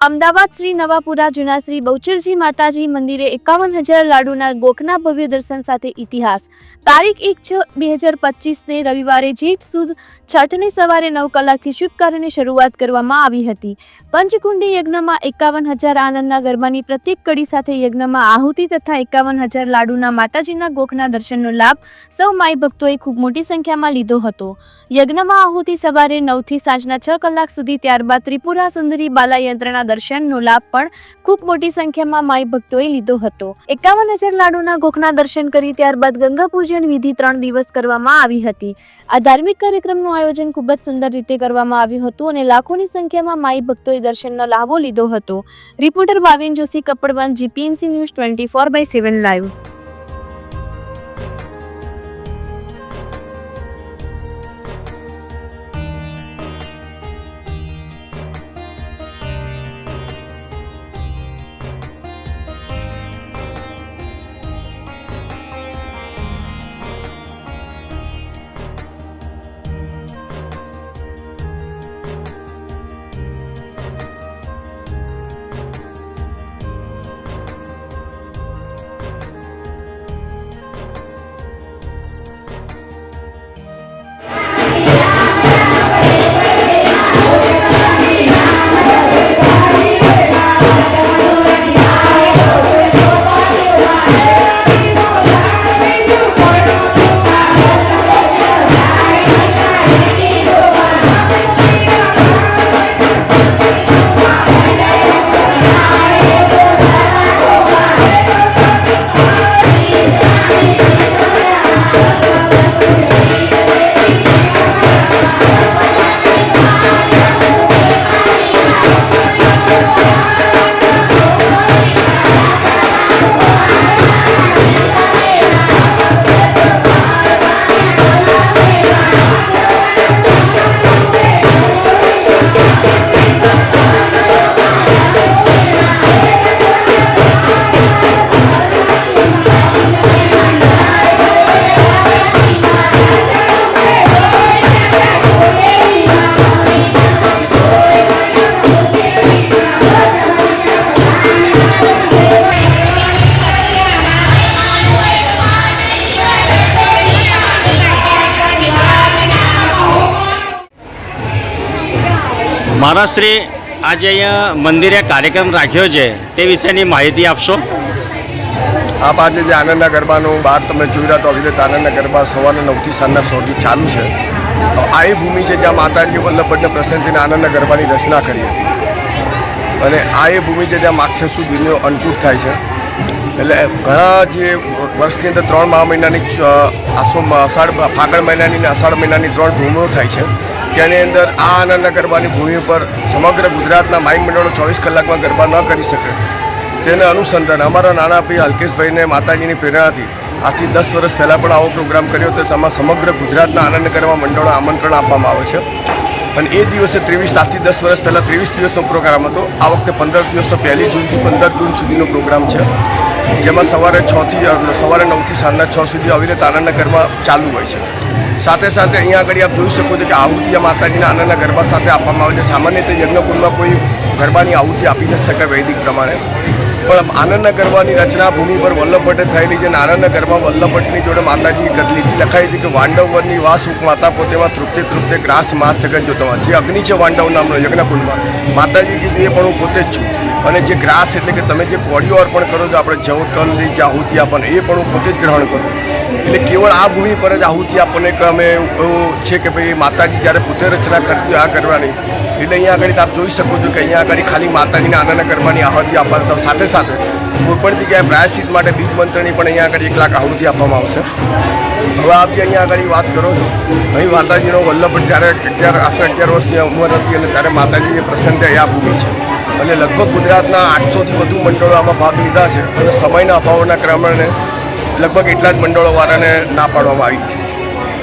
Ahmedabad Shri Navapura જૂના શ્રી બહુચરજી માતાજી મંદિરે એકાવન હજાર લાડુના ગોખના ભવ્ય દર્શન સાથે ઇતિહાસ. તારીખ એક છ બે હજાર પચીસને રવિવારે જેઠ સુદ છઠની સવારે નવ કલાકથી શુભ કાર્યની શરૂઆત કરવામાં આવી હતી. પંચકુંડી યજ્ઞમાં એકાવન હજાર આનંદના ગરબાની પ્રત્યેક કડી સાથે યજ્ઞમાં આહુતિ તથા એકાવન હજાર લાડુના માતાજીના ગોખના દર્શનનો લાભ સૌ માઈ ભક્તોએ ખૂબ મોટી સંખ્યામાં લીધો હતો. યજ્ઞમાં આહુતિ સવારે નવથી સાંજના છ કલાક સુધી ત્યારબાદ ત્રિપુરા સુંદરી બાલા યંત્રના દર્શનનો લાભ પણ ખૂબ મોટી સંખ્યામાં માઈ ભક્તોએ લીધો હતો. એકાવન હજાર લાડુના ગોખના દર્શન કરી ત્યારબાદ ગંગા પૂજન વિધિ ત્રણ દિવસ કરવામાં આવી હતી. આ ધાર્મિક કાર્યક્રમનું આયોજન ખૂબ જ સુંદર રીતે કરવામાં આવ્યું હતું અને લાખોની સંખ્યામાં માઈ ભક્તોએ દર્શનનો લાભો લીધો હતો. Reporter Bhavin Joshi Kapadvanj, GPMC news twenty four by seven live. મારા શ્રી આજે અહીંયા મંદિરે કાર્યક્રમ રાખ્યો છે તે વિશેની માહિતી આપશો? આપ આજે જે આનંદના ગરબાનું બહાર તમે જોઈ રહ્યા તો અવિરત આનંદના ગરબા સવારના નવથી સાંજના સોથી ચાલુ છે. આ એ ભૂમિ છે જ્યાં માતાજી વલ્લભભટ્ટને પ્રસન્ન થઈને આનંદના ગરબાની રચના કરી હતી. અને આ એ ભૂમિ છે જ્યાં માક્ષસુ દિનો અન્નકૂટ થાય છે. એટલે ઘણા જે વર્ષની અંદર ત્રણ મહા મહિનાની આસો, અષાઢ, ફાગણ મહિનાની અને અષાઢ મહિનાની ત્રણ ધૂમો થાય છે. તેની અંદર આ આનંદના ગરબાની ભૂમિ પર સમગ્ર ગુજરાતના માઇક મંડળો ચોવીસ કલાકમાં ગરબા ન કરી શકે. તેને અનુસંધાન અમારા નાના ભાઈ અલ્કેશભાઈને માતાજીની પ્રેરણાથી આજથી દસ વર્ષ પહેલાં પણ આવો પ્રોગ્રામ કર્યો તો એમાં સમગ્ર ગુજરાતના આનંદ કરવા મંડળો આમંત્રણ આપવામાં આવે છે. અને એ દિવસે ત્રેવીસ, આજથી દસ વર્ષ પહેલાં ત્રેવીસ દિવસનો પ્રોગ્રામ હતો. આ વખતે પંદર દિવસનો પહેલી જૂનથી પંદર જૂન સુધીનો પ્રોગ્રામ છે. જેમાં સવારે છથી સવારે નવથી સાંજના છ સુધી આવી રીતે આનંદ ગરબા ચાલુ હોય છે. સાથે સાથે અહીંયા આગળ આપ જોઈ શકો છો કે આહુતિ માતાજીના આનંદના ગરબા સાથે આપવામાં આવે છે. સામાન્ય રીતે યજ્ઞકુંડમાં કોઈ ગરબાની આહુતિ આપી ન શકે વૈદિક પ્રમાણે. પણ આનંદના ગરબાની રચના ભૂમિ પર વલ્લભભટ્ટે થયેલી છે. અને આનંદના ગરબા વલ્લભભટ્ટની જોડે માતાજી લીટી લખાઈ છે કે વાંડવવરની વાસ ઉપ માતા પોતેમાં તૃપ્તે તૃપ્તે ગ્રાસ માસ જગત જોતમાં જે અગ્નિ છે વાંડવ નામનો યજ્ઞકુંડમાં. માતાજી કીધું, એ પણ હું પોતે જ છું. અને જે ગ્રાસ એટલે કે તમે જે કોળીઓ અર્પણ કરો છો, આપણે જવ જે આહુતિ આપણને એ પણ હું પોતે જ ગ્રહણ કરું એટલે કેવળ આ ભૂમિ પર જ આહુતિ આપણને અમે છે કે ભાઈ માતાજી જ્યારે પોતે રચના કરતી આ કરવાની, એટલે અહીંયા આગળ આપ જોઈ શકો છો કે અહીંયા આગળ ખાલી માતાજીના આનંદ કરવાની આહુતિ આપવાની સાથે સાથે કોઈપણ જગ્યાએ પ્રાયશ્ચિત માટે બીજ મંત્રની પણ અહીંયા આગળ એક લાખ આહુતિ આપવામાં આવશે. હવે આપ અહીંયા આગળ વાત કરો છો, અહીં માતાજીનો વલ્લભ જ્યારે અગિયાર, આશરે અગિયાર વર્ષની ઉંમર હતી અને ત્યારે માતાજીની પ્રસન્ન આ ભૂમિ છે. અને લગભગ ગુજરાતના આઠસોથી વધુ મંડળો આમાં ભાગ લીધા છે અને સમયના અભાવના ક્રમણે લગભગ એટલા જ મંડળોવાળાને ના પાડવામાં આવી છે.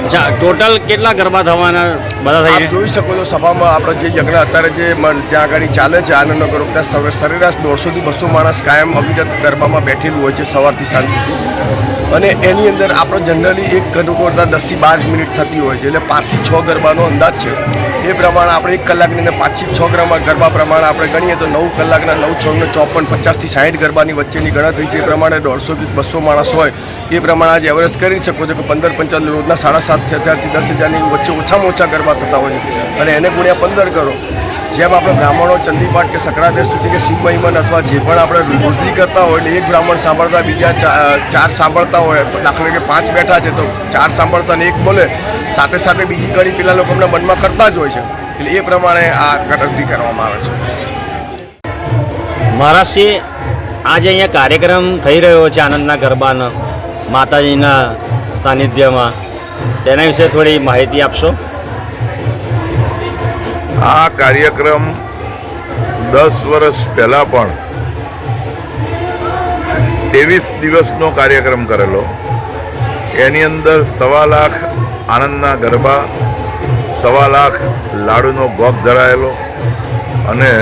અચ્છા ટોટલ કેટલા ગરબા થવાના બધા થઈ જોઈ શકો છો સભામાં આપણે જે યજ્ઞ અત્યારે જે મ- જ્યાં આગળ ચાલે છે આનંદ ગ્રુપ ત્યાં સરેરાશ દોઢસોથી બસો માણસ કાયમ અવિરત ગરબામાં બેઠેલું હોય છે સવારથી સાંજ સુધી. અને એની અંદર આપણે જનરલી એક ગરબો કરતાં દસથી બાર મિનિટ થતી હોય છે એટલે પાંચથી છ ગરબાનો અંદાજ છે. એ પ્રમાણે આપણે એક કલાકની અંદર પાંચથી છ ગ્રામમાં ગરબા પ્રમાણે આપણે ગણીએ તો નવ કલાકના નવ છને ચોપન, પચાસથી સાઠ ગરબાની વચ્ચેની ગણતરી છે. એ પ્રમાણે દોઢસો કે બસો માણસ હોય. એ પ્રમાણે આજે એવરેજ કરી શકો છો કે પંદર પંચાવન રોજના સાડા સાત હજારથી દસ હજારની વચ્ચે ઓછામાં ઓછા ગરબા થતા હોય છે. અને એને ગુણ્યા પંદર કરો. જેમ આપણે બ્રાહ્મણો ચંદીપાઠ કે સકરાદેશ સ્તુતિ કે શિવ મહિમન અથવા જે પણ આપણે રુદ્રી કરતા હોય એટલે એક બ્રાહ્મણ સાંભળતા બીજા ચાર સાંભળતા હોય, દાખલા કે પાંચ બેઠા છે તો ચાર સાંભળતા ને એક બોલે, સાથે સાથે બીજી ઘડી પેલા લોકો એમના મનમાં કરતા જ હોય છે. એટલે એ પ્રમાણે આ ગણતરી કરવામાં આવે છે. મહારાજશ્રી આજે અહીંયા કાર્યક્રમ થઈ રહ્યો છે આનંદના ગરબાનો, માતાજીના સાનિધ્યમાં. તેના વિશે થોડી માહિતી આપશો? આ કાર્યક્રમ દસ વર્ષ પહેલાં પણ ત્રેવીસ દિવસનો કાર્યક્રમ કરેલો. એની અંદર સવા લાખ આનંદના ગરબા, સવા લાખ લાડુનો ગોપ ધરાયેલો અને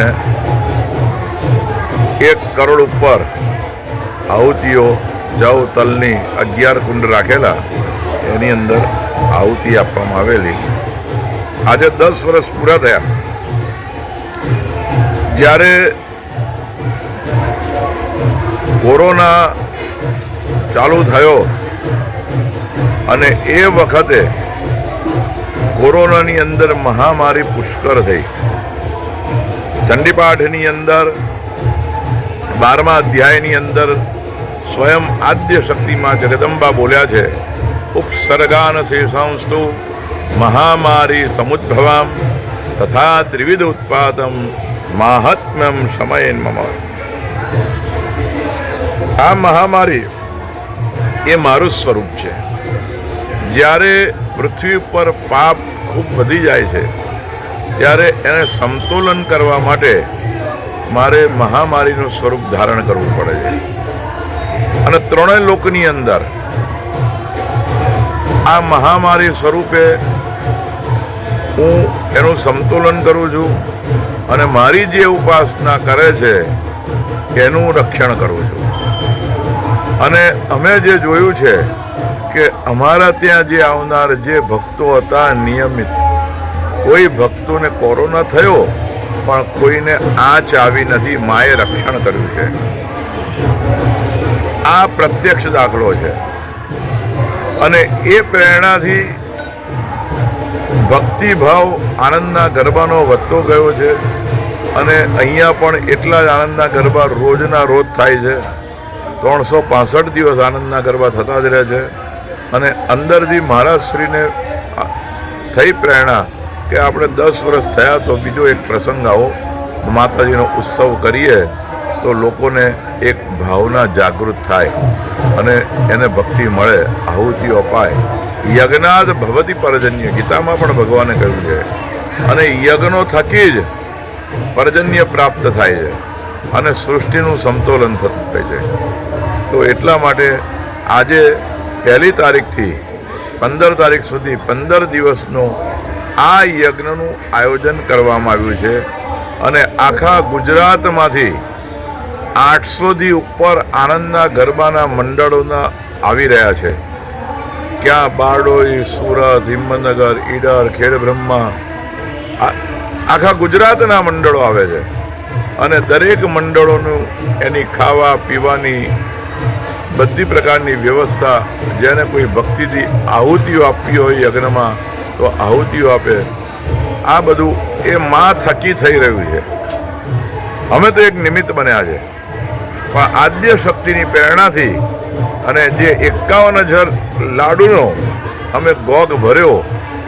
એક કરોડ ઉપર આહુતિઓ જવ તલની અગિયાર કુંડ રાખેલા, એની અંદર આહુતિ આપવામાં આવેલી. આજે દસ વર્ષ પૂરા થયા. જ્યારે કોરોના ચાલુ થયો અને એ વખતે કોરોનાની અંદર મહામારી પુષ્કળ થઈ. ચંડીપાઠની અંદર, બારમા અધ્યાયની અંદર સ્વયં આદ્ય શક્તિમાં જગદંબા બોલ્યા છે, ઉપસર્ગાન શેષાંસ્તુ મહામારી સમુદ્ભવામ તથા ત્રિવિધ ઉત્પાદમ માહાત્મ્યમ સમયન મમ આ મહામારી એ મારું સ્વરૂપ છે જ્યારે પૃથ્વી પર પાપ ખૂબ વધી જાય છે ત્યારે એને સમતોલન કરવા માટે મારે મહામારીનું સ્વરૂપ ધારણ કરવું પડે છે અને ત્રણેય લોકની અંદર આ મહામારી સ્વરૂપે હું એનું સંતુલન કરું છું અને મારી જે ઉપાસના કરે છે, એનું રક્ષણ કરું છું. અને અમે જે જોયું છે કે અમારા ત્યાં જે આવનાર જે ભક્તો હતા નિયમિત, કોઈ ભક્તોને કોરોના થયો, પણ કોઈને આ ચાવી નથી, માએ રક્ષણ કર્યું છે. આ પ્રત્યક્ષ દાખલો છે. અને એ પ્રેરણાથી ભક્તિભાવ આનંદના ગરબાનો વધતો ગયો છે અને અહીંયા પણ એટલા જ આનંદના ગરબા રોજના રોજ થાય છે. ત્રણસો પાસઠ દિવસ આનંદના ગરબા થતા જ રહે છે. અને અંદરથી મહારાજશ્રીને શ્રીને થઈ પ્રેરણા કે આપણે દસ વર્ષ થયા તો બીજો એક પ્રસંગ આવો. માતાજીનો ઉત્સવ કરીએ તો લોકોને એક ભાવના જાગૃત થાય અને એને ભક્તિ મળે આહુતિઓ અપાય. યજ્ઞાદ ભવતી પરજન્ય. ગીતામાં પણ ભગવાને કહ્યું છે. અને યજ્ઞો થકી જ પર્જન્ય પ્રાપ્ત થાય છે. અને સૃષ્ટિનું સમતોલન થતું હોય છે. તો એટલા માટે આજે પહેલી તારીખથી પંદર તારીખ સુધી પંદર દિવસનું આ યજ્ઞનું આયોજન કરવામાં આવ્યું છે. અને આખા ગુજરાતમાંથી આઠસોથી ઉપર આનંદના ગરબાના મંડળોના આવી રહ્યા છે. ક્યાં બારડોઈ, સુરત, હિંમતનગર, ઈડર ખેડબ્રહ્મા આ- આખા ગુજરાતના મંડળો આવે છે. અને દરેક મંડળોનું એની ખાવા, પીવાની બધી પ્રકારની વ્યવસ્થા જેને કોઈ ભક્તિથી આહુતિઓ આપવી હોય યજ્ઞમાં, તો આહુતિઓ આપે. આ બધું એ માં થકી થઈ રહ્યું છે. અમે તો એક નિમિત્ત બન્યા છે. પણ આદ્ય શક્તિની પ્રેરણાથી અને જે એકાવન હજાર લાડુનો અમે ગોગ ભર્યો,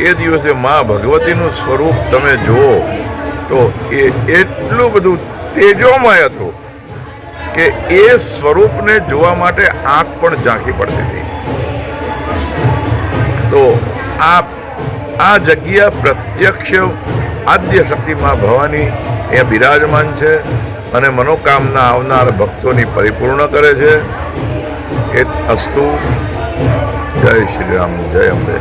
એ દિવસે મા ભગવતીનું સ્વરૂપ તમે જુઓ, તો એ એટલું બધું તેજોમય હતું કે એ સ્વરૂપને જોવા માટે આંખ પણ ઝાંખી પડતી હતી. તો આ આ જગ્યા પ્રત્યક્ષ આદ્ય શક્તિમાં ભવાની એ બિરાજમાન છે અને મનોકામના આવનાર ભક્તોની પરિપૂર્ણ કરે છે. એ અસ્તુ જય શ્રી રામ જય અંબે